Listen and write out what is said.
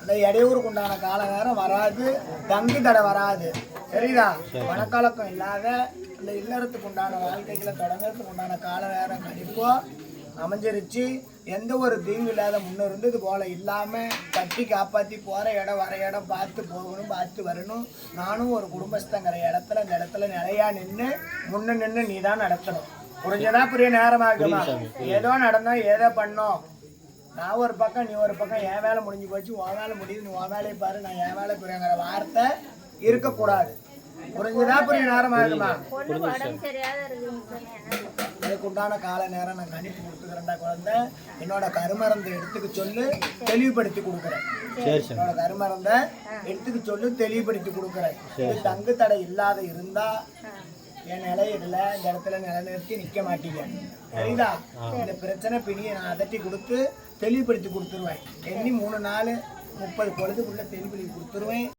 அந்த இடையூறுக்கு உண்டான கால நேரம் வராது தங்கு தடை வராது. சரிதா? பணக்கலக்கம் இல்லாத இந்த இல்லறத்துக்கு உண்டான வாழ்க்கைகளை தொடங்குறதுக்கு உண்டான கால நேரம் கணிப்போ அமைஞ்சிருச்சு. எந்த ஒரு தீங்கு இல்லாத முன்னிருந்து இது போல இல்லாம கட்டி காப்பாத்தி போற இடம் வர இடம் பார்த்து போகணும் பார்த்து வரணும். நானும் ஒரு குடும்பஸ்தங்கிற இடத்துல இந்த இடத்துல நிலையா நின்று முன்ன நின்று நீ தான் நடத்தணும். புரிஞ்சதா? புரிய நேரமாகுமா ஏதோ நடந்தோம் ஏதோ பண்ணோம். நான் ஒரு பக்கம் நீ ஒரு பக்கம் என் வேலை முடிஞ்சு போச்சு உன் வேலை முடியுது நீ உன் வேலையை பாரு நான் என் வேலை புரியுங்கிற வார்த்தை இருக்கக்கூடாது. புரிஞ்சுதா புரிய நேரம் ஆகுமா பொண்ணு உடம்பு சரியாத இருக்குன்னு சொன்னேன் என்ன பண்றது? அதுக்கு உண்டான கால நேரம் நான் கணிப்பு கொடுத்துக்கிறேன்டா குழந்தை. என்னோட கருமருந்தை எடுத்துக்க சொல்லு தெளிவுபடுத்தி கொடுக்குறேன். என்னோட கருமருந்தை எடுத்துக்க சொல்லு தெளிவுபடுத்தி கொடுக்குறேன். தங்கு தடை இல்லாத இருந்தா என் நிலையில இந்த இடத்துல நிலைநிறுத்தி நிக்க மாட்டீங்க. சரிதா இந்த பிரச்சனை பிணியை நான் அதட்டி கொடுத்து தெளிவுபடுத்தி கொடுத்துருவேன். எண்ணி மூணு நாள் முப்பது பொழுதுக்குள்ள தெளிவுபடுத்தி கொடுத்துருவேன்.